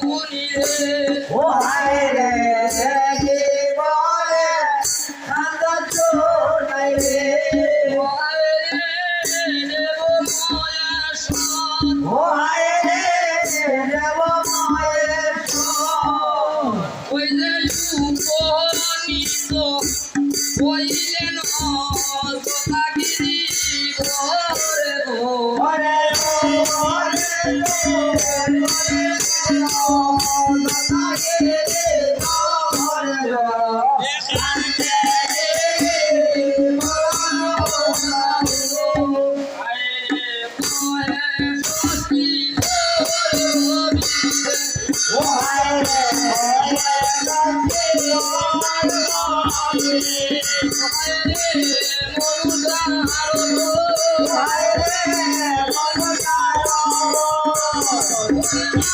রে ও হায় রে জীবনে কান্দ নাই রে ওরে দেব ময়া সন ও হায় রে দেব মায়ের সোন। ওই যে উপনীত হইলেন ও ওরে ও ওরে ও দাদাকে রে ওরে ও কান্দে রে মনো আরে হায় রে কান্দে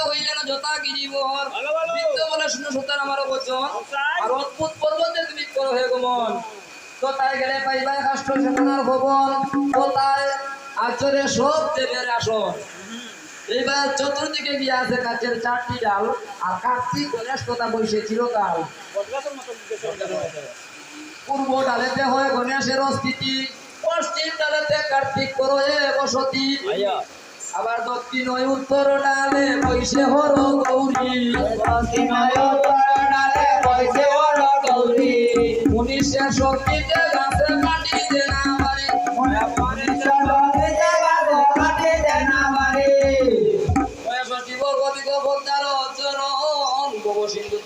হইলেন যথা বলে শুনো সুতার আমার বচন আর অদ্ভুত পর্বতে তুমি করো হে গমন তাই গেলে পাইবাই কাষ্ট সেনার ভবন? তাই আচরে সব দেবের আসন? এইবার চতুর্দিকে গিয়ে আছে কাছের চারটি ডাল আর কার্তিক গণেশ কথা বসে চিরকাল। পূর্ব ডালেতে হয় গণেশের স্থিতি পশ্চিম ডালেতে কার্তিক করো বসতি। আবার দক্ষিণ উত্তর ডালে বৈশে হর গৌরী। উনিশে শক্তিতে গাছে কাটিতে না পারে বয়সটি বর্গদিক ভক্তার চরণ ভব সিন্ধু